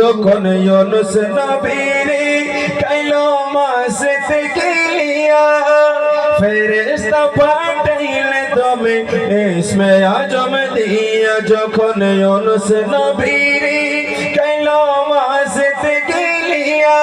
যখন ইউনুস নবীরে কাইলো মাসে থেকে লিয়া ফেরেশতা পাঠাইলে তুমি ইসমে আজম দিয়া, যখন ইউনুস নবীরে কাইলো মাসে থেকে লিয়া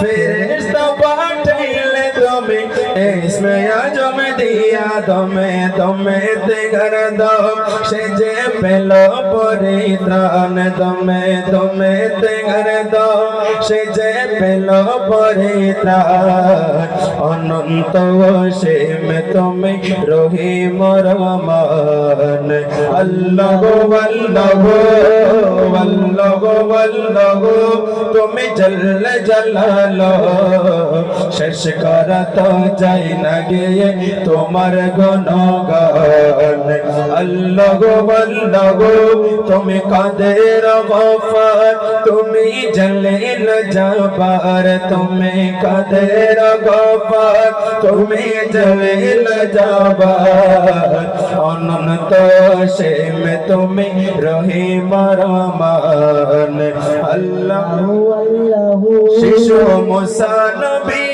ফেরেশতা পাঠাইলে তুমি ইসমে আজম দিয়া দমে দমে তে ঘর দাও সে যে পেল পরিত্রাণ দমে দমে তে ঘর দাও সে যে পেল পরিত্রাণ অনন্ত সীম তুমি রহিম রহমান আল্লাহ আল্লাহ আল্লাহ আল্লাহ তুমি জল জলাল শেষ করা তো যাই না গিয়ে তোমার গুণগান। আল্লাহ গো আল্লাহ গো তুমি কাদের গফার? তুমি জলিল জবার তুমি কাদের গফার? তুমি জলিল জবার অনন্ত সীম তুমি রহিম রহমান। আল্লাহ। শিশু মুসা নবী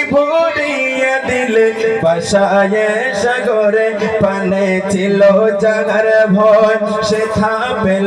দিলে বাসায় সাগরে পানে ছিল জাগার ভয়। সে থাপেল